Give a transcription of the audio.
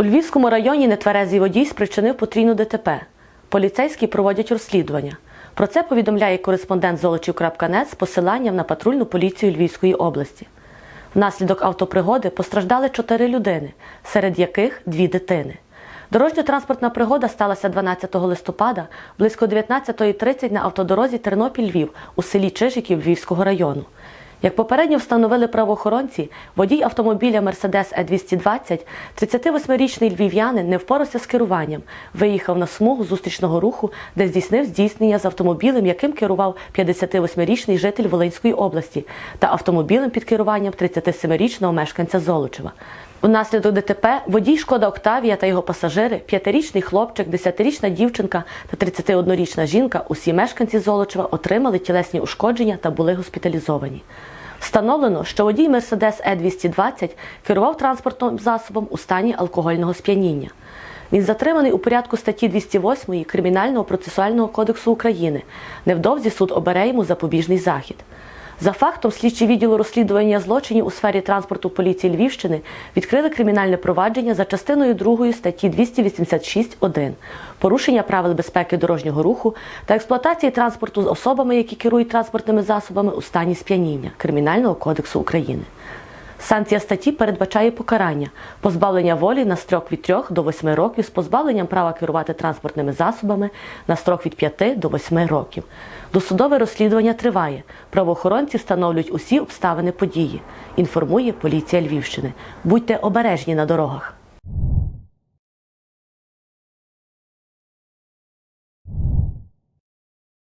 У Львівському районі нетверезий водій спричинив потрійну ДТП. Поліцейські проводять розслідування. Про це повідомляє кореспондент Золочів.нет з посиланням на патрульну поліцію Львівської області. Внаслідок автопригоди постраждали чотири людини, серед яких дві дитини. Дорожньо-транспортна пригода сталася 12 листопада близько 19.30 на автодорозі Тернопіль-Львів у селі Чижиків Львівського району. Як попередньо встановили правоохоронці, водій автомобіля Mercedes E220, 38-річний львів'янин не впорався з керуванням, виїхав на смугу зустрічного руху, де здійснив здійснення з автомобілем, яким керував 58-річний житель Волинської області, та автомобілем під керуванням 37-річного мешканця Золочева. Внаслідок ДТП водій Шкода Октавія та його пасажири, п'ятирічний хлопчик, десятирічна дівчинка та 31-річна жінка, усі мешканці Золочева отримали тілесні ушкодження та були госпіталізовані. Встановлено, що водій Mercedes E220 керував транспортним засобом у стані алкогольного сп'яніння. Він затриманий у порядку статті 208 Кримінального процесуального кодексу України. Невдовзі суд обере йому запобіжний захід. За фактом, слідчі відділу розслідування злочинів у сфері транспорту поліції Львівщини відкрили кримінальне провадження за частиною 2 статті 286.1 порушення правил безпеки дорожнього руху та експлуатації транспорту з особами, які керують транспортними засобами у стані сп'яніння Кримінального кодексу України. Санкція статті передбачає покарання позбавлення волі на строк від 3 до 8 років з позбавленням права керувати транспортними засобами на строк від 5 до 8 років. Досудове розслідування триває. Правоохоронці встановлюють усі обставини події. Інформує поліція Львівщини. Будьте обережні на дорогах.